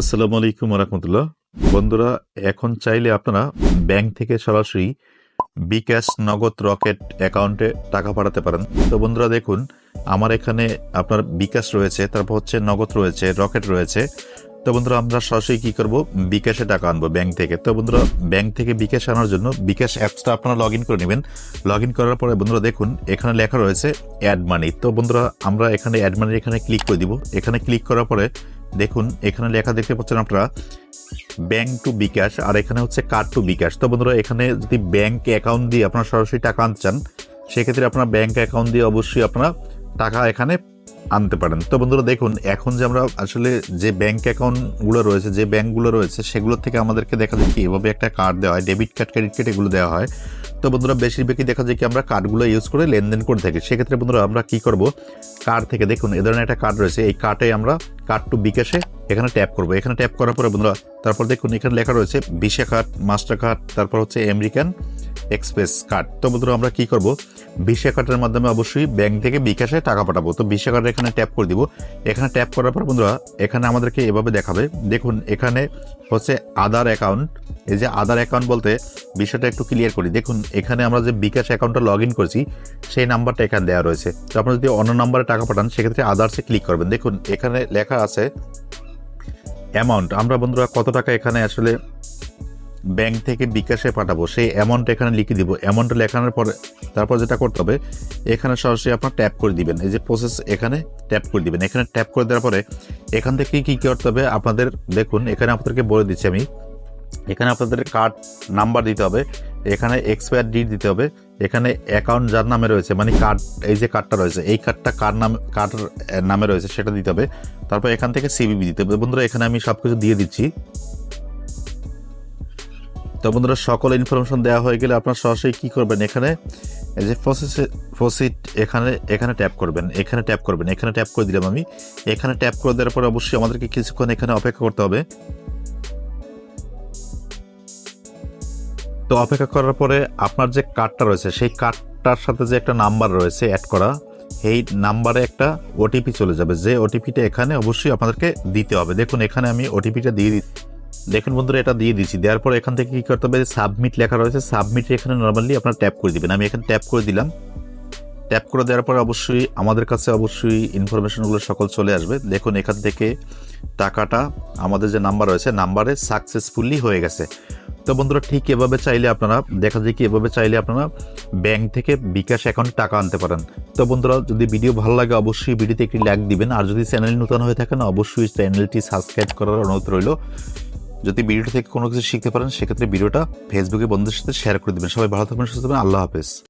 আসসালামু আলাইকুম রহমতুল্লাহ বন্ধুরা, এখন চাইলে আপনারা ব্যাংক থেকে সরাসরি বিকাশ নগদ রকেট অ্যাকাউন্টে টাকা পাঠাতে পারেন। তো বন্ধুরা, দেখুন, আমার এখানে আপনার বিকাশ রয়েছে, তারপর হচ্ছে নগদ রয়েছে, রকেট রয়েছে। তো বন্ধুরা, আমরা সরাসরি কী করব? বিকাশে টাকা আনব ব্যাংক থেকে। তো বন্ধুরা, ব্যাংক থেকে বিকাশ আনার জন্য বিকাশ অ্যাপসটা আপনারা লগ ইন করে নেবেন। লগ ইন করার পরে বন্ধুরা, দেখুন, এখানে লেখা রয়েছে অ্যাড মানি তো বন্ধুরা, আমরা এখানে অ্যাড মানি এখানে ক্লিক করে দিব। এখানে ক্লিক করার পরে দেখুন, এখানে লেখা দেখতে পাচ্ছেন আপনারা ব্যাংক টু বিকাশ আর এখানে হচ্ছে কার্ড টু বিকাশ তো বন্ধুরা, এখানে যদি ব্যাংক অ্যাকাউন্ট দিয়ে আপনারা সরাসরি টাকা আনতে চান, সেক্ষেত্রে আপনার ব্যাংক অ্যাকাউন্ট দিয়ে অবশ্যই আপনারা টাকা এখানে আনতে পারেন। তো বন্ধুরা, দেখুন, এখন যে আমরা আসলে যে ব্যাংক অ্যাকাউন্টগুলো রয়েছে, যে ব্যাংকগুলো রয়েছে, সেগুলো থেকে আমাদেরকে দেখা যায় কি, এভাবে একটা কার্ড দেওয়া হয় ডেবিট কার্ড ক্রেডিট কার্ড এগুলো দেওয়া হয়। তো বন্ধুরা, বেশিরভাগই দেখা যায় কি আমরা কার্ডগুলো ইউজ করে লেনদেন করে থাকি। সেক্ষেত্রে বন্ধুরা, আমরা কি করব? কার্ড থেকে দেখুন, এ ধরনের একটা কার্ড রয়েছে। এই কার্ডে আমরা কার্ড টু বিকাশে এখানে ট্যাপ করব। এখানে ট্যাপ করার পরে বন্ধুরা, তারপর দেখুন, এখানে লেখা রয়েছে ভিসা কার্ড মাস্টার কার্ড তারপর হচ্ছে আমেরিকান এক্সপ্রেস কার্ড তো বন্ধুরা, আমরা কি করব? ভিসা কার্ডের মাধ্যমে অবশ্যই ব্যাংক থেকে বিকাশে টাকা পাঠাবো। তো ভিসা কার্ড এখানে ট্যাপ করে দিব। এখানে ট্যাপ করার পর বন্ধুরা, এখানে আমাদেরকে এভাবে দেখাবে। দেখুন, এখানে হচ্ছে আধার অ্যাকাউন্ট এই যে আধার অ্যাকাউন্ট বলতে বিষয়টা একটু ক্লিয়ার করি। দেখুন, এখানে আমরা যে বিকাশ অ্যাকাউন্টটা লগ ইন করছি, সেই নাম্বারটা এখানে দেওয়া রয়েছে। তো আপনারা যদি অন্য নাম্বারে টাকা পাঠান, সেক্ষেত্রে আদার্সে ক্লিক করবেন। দেখুন, এখানে লেখা আছে অ্যামাউন্ট আমরা বন্ধুরা কত টাকা এখানে আসলে ব্যাংক থেকে বিকাশে পাঠাবো? সেই অ্যামাউন্ট এখানে লিখে দিব। অ্যামাউন্ট লেখানোর পরে তারপর যেটা করতে হবে, এখানে সরাসরি আপনার ট্যাপ করে দিবেন। এই যে প্রসেস এখানে ট্যাপ করে দিবেন। এখানে ট্যাপ করে দেওয়ার পরে এখান থেকে কি করতে হবে? আপনাদের, দেখুন, এখানে আপনাদেরকে বলে দিচ্ছি আমি। এখানে আপনাদের কার্ড নাম্বার দিতে হবে, এখানে এক্সপায়ার ডেট দিতে হবে, এখানে অ্যাকাউন্ট যার নামে রয়েছে মানে কার্ড এই যে কার্ডটা রয়েছে, এই কার্ডটা কার নাম কার্ড নামে রয়েছে সেটা দিতে হবে, তারপর এখান থেকে সিবিবি দিতে হবে। বন্ধুরা, এখানে আমি সব কিছু দিয়ে দিচ্ছি। তো বন্ধুরা, সকল ইনফরমেশন দেওয়া হয়ে গেলে আপনার সরাসরি কি করবেন এখানে? এই যে প্রসেসে প্রসিড এখানে এখানে ট্যাপ করবেন, এখানে ট্যাপ করবেন, এখানে ট্যাপ করে দিলাম আমি। এখানে ট্যাপ করে দেওয়ার পরে অবশ্যই আমাদেরকে কিছুক্ষণ এখানে অপেক্ষা করতে হবে। তো অপেক্ষা করার পরে আপনার যে কার্ডটা রয়েছে, সেই কার্ডটার সাথে যে একটা নাম্বার রয়েছে অ্যাড করা এই নাম্বারে একটা ওটিপি চলে যাবে। যে ওটিপিটা এখানে অবশ্যই আপনাদেরকে দিতে হবে। দেখুন, এখানে আমি ওটিপিটা দিয়ে দিচ্ছি। দেখুন বন্ধুরা, এটা দিয়ে দিচ্ছি। দেওয়ার পর এখান থেকে কী করতে হবে? সাবমিট লেখা রয়েছে। সাবমিট এখানে নর্মালি আপনার ট্যাপ করে দিবেন। আমি এখানে ট্যাপ করে দিলাম। ট্যাপ করে দেওয়ার পর অবশ্যই আমাদের কাছে অবশ্যই ইনফরমেশনগুলো সকল চলে আসবে। দেখুন, এখান থেকে টাকাটা আমাদের যে নাম্বার রয়েছে নাম্বারে সাকসেসফুলি হয়ে গেছে। তো বন্ধুরা ঠিক এভাবে চাইলে আপনারা, দেখা যায় কি, এভাবে চাইলে আপনারা ব্যাংক থেকে বিকাশ অ্যাকাউন্ট টাকা আনতে পারেন। তো বন্ধুরা, যদি ভিডিও ভালো লাগে, অবশ্যই ভিডিওতে একটি লাইক দিবেন। আর যদি চ্যানেল নতুন হয়ে থাকেন, অবশ্যই চ্যানেলটি সাবস্ক্রাইব করার অনুরোধ রইল। যদি ভিডিওটা থেকে কোনো কিছু শিখতে পারেন, সেক্ষেত্রে ভিডিওটা ফেসবুকে বন্ধুদের সাথে শেয়ার করে দেবেন। সবাই ভালো থাকবেন, সুস্থ থাকবেন। আল্লাহ হাফেজ।